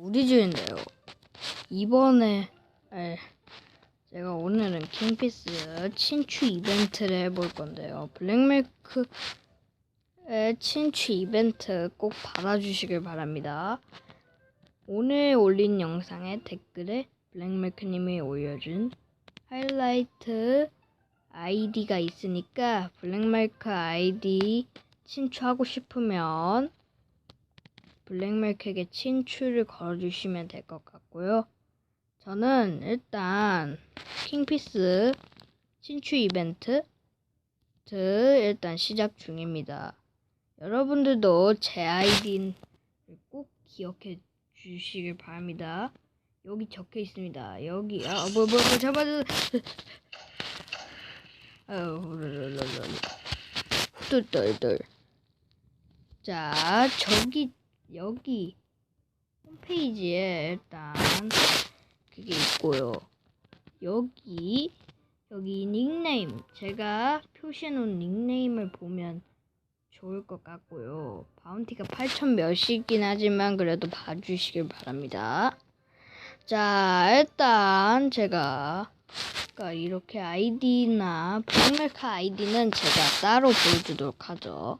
우리 집인데요. 이번에 에, 제가 오늘은 킹피스 친추 이벤트를 해볼 건데요. 블랙밀크의 친추 이벤트 꼭 받아주시길 바랍니다. 오늘 올린 영상에 댓글에 블랙밀크님이 올려준 하이라이트 아이디가 있으니까 블랙밀크 아이디 친추하고 싶으면 블랙밀크에게 친추를 걸어주시면 될 것 같고요. 저는 일단 킹피스 친추 이벤트 일단 시작 중입니다. 여러분들도 제 아이디를 꼭 기억해 주시길 바랍니다. 여기 적혀 있습니다. 여기 아 뭐 뭐 뭐, 뭐, 잡아 아유 후들덜덜 자 저기 여기 홈페이지에 일단 그게 있고요. 여기 여기 닉네임 제가 표시해 놓은 닉네임을 보면 좋을 것 같고요. 바운티가 8천 몇이긴 하지만 그래도 봐주시길 바랍니다. 자 일단 제가 그러니까 이렇게 아이디나 블랙밀크 아이디는 제가 따로 보여주도록 하죠.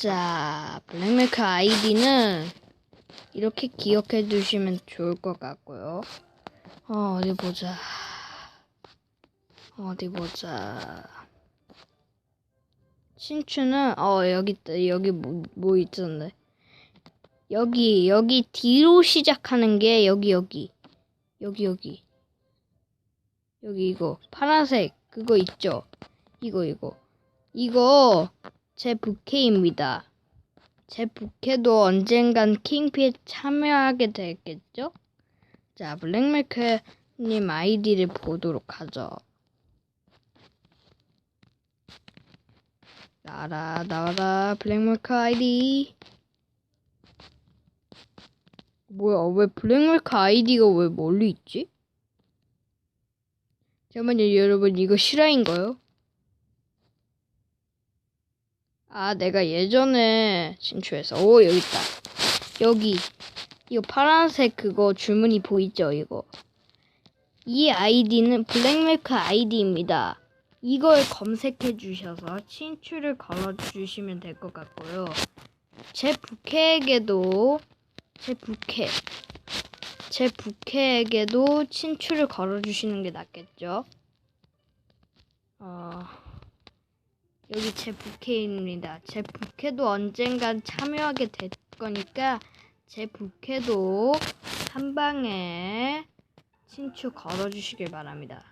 자, 블랙밀크 아이디는 이렇게 기억해 두시면 좋을 것 같고요. 어, 어디 보자. 어디 보자. 신추는 어 여기 있다. 여기 뭐, 뭐 있었는데. 여기 여기 D로 시작하는 게 여기 여기 여기 여기 여기 이거 파란색 그거 있죠? 이거 이거 이거 제 부캐입니다. 제 부캐도 언젠간 킹피에 참여하게 되겠죠? 자, 블랙밀크님 아이디를 보도록 하죠. 나와라, 나와라, 블랙밀크 아이디. 뭐야, 왜 블랙밀크 아이디가 왜 멀리 있지? 잠깐만요, 여러분, 이거 실화인가요? 아, 내가 예전에 진출해서. 오, 여기 있다. 여기. 이거 파란색 그거 줄무늬 보이죠, 이거. 이 아이디는 블랙밀크 아이디입니다. 이걸 검색해 주셔서 친추를 걸어 주시면 될 것 같고요. 제 부캐에게도, 제 부캐. 제 부캐에게도 친추를 걸어 주시는 게 낫겠죠? 어... 여기 제 부캐입니다. 제 부캐도 언젠간 참여하게 될 거니까 제 부캐도 한 방에 친추 걸어주시길 바랍니다.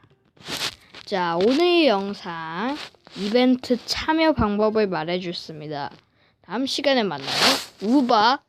자, 오늘 영상 이벤트 참여 방법을 말해줬습니다. 다음 시간에 만나요. 우바!